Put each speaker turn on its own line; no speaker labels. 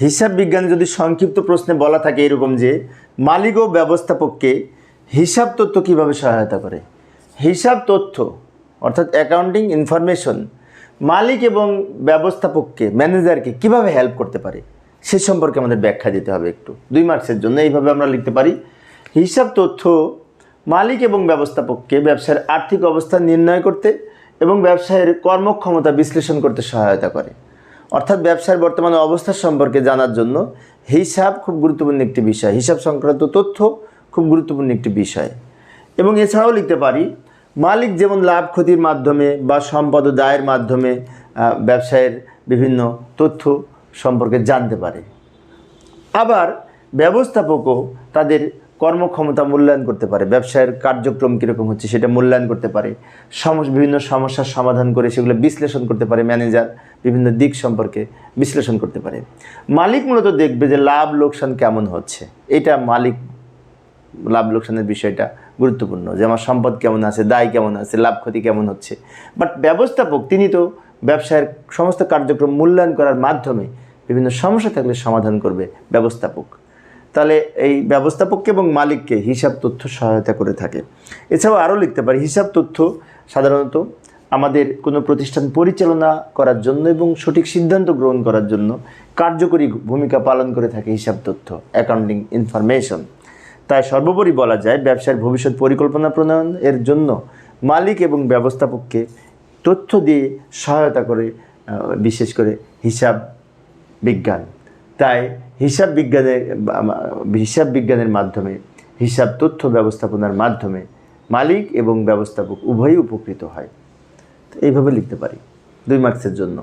হিসাব বিজ্ঞানে যদি সংক্ষিপ্ত প্রশ্নে বলা থাকে এরকম যে, মালিক ও ব্যবস্থাপককে হিসাব তথ্য কীভাবে সহায়তা করে? হিসাব তথ্য, অর্থাৎ অ্যাকাউন্টিং ইনফরমেশন মালিক এবং ব্যবস্থাপককে ম্যানেজারকে কীভাবে হেল্প করতে পারে? সে সম্পর্কে আমাদের ব্যাখ্যা দিতে হবে একটু। দুই মার্কসের জন্য এইভাবে আমরা লিখতে পারি। হিসাব তথ্য, মালিক এবং ব্যবস্থাপককে ব্যবসার আর্থিক অবস্থা নির্ণয় করতে এবং ব্যবসায়ের কর্মক্ষমতা বিশ্লেষণ করতে সহায়তা করে। অর্থাৎ ব্যবসার বর্তমান অবস্থা সম্পর্কে জানার জন্য হিসাব খুব গুরুত্বপূর্ণ একটি বিষয়। হিসাব সংক্রান্ত তথ্য খুব গুরুত্বপূর্ণ একটি বিষয়। এবং এছাড়াও লিখতে পারি, মালিক যেমন লাভ ক্ষতির মাধ্যমে বা সম্পদ দায়ের মাধ্যমে ব্যবসায়ের বিভিন্ন তথ্য সম্পর্কে জানতে পারে। আবার ব্যবস্থাপকও তাদের কর্মক্ষমতা মূল্যায়ন করতে পারে। ব্যবসায়ের কার্যক্রম কীরকম হচ্ছে সেটা মূল্যায়ন করতে পারে। সমস্ত বিভিন্ন সমস্যার সমাধান করে সেগুলো বিশ্লেষণ করতে পারে ম্যানেজার। বিভিন্ন দিক সম্পর্কে বিশ্লেষণ করতে পারে। মালিক মূলত দেখবে যে লাভ লোকসান কেমন হচ্ছে। এটা মালিক লাভ লোকসানের বিষয়টা গুরুত্বপূর্ণ যে আমার সম্পদ কেমন আছে, দায় কেমন আছে, লাভ ক্ষতি কেমন হচ্ছে। বাট ব্যবস্থাপক তিনি তো ব্যবসায়ের সমস্ত কার্যক্রম মূল্যায়ন করার মাধ্যমে বিভিন্ন সমস্যা থাকলে সমাধান করবে ব্যবস্থাপক। তাহলে এই ব্যবস্থাপককে এবং মালিককে হিসাব তথ্য সহায়তা করে থাকে। এছাড়াও আরও লিখতে পারি, হিসাব তথ্য সাধারণত আমাদের কোনো প্রতিষ্ঠান পরিচালনা করার জন্য এবং সঠিক সিদ্ধান্ত গ্রহণ করার জন্য কার্যকরী ভূমিকা পালন করে থাকে হিসাব তথ্য অ্যাকাউন্টিং ইনফরমেশন তাই সর্বোপরি বলা যায়, ব্যবসার ভবিষ্যৎ পরিকল্পনা প্রণয়ন এর জন্য মালিক এবং ব্যবস্থাপককে তথ্য দিয়ে সহায়তা করে বিশেষ করে হিসাব বিজ্ঞান। তাই হিসাব বিজ্ঞানের হিসাব বিজ্ঞানের মাধ্যমে, হিসাব তথ্য ব্যবস্থাপনার মাধ্যমে মালিক এবং ব্যবস্থাপক উভয়ই উপকৃত হয়। এইভাবে লিখতে পারি দুই মার্কসের জন্য।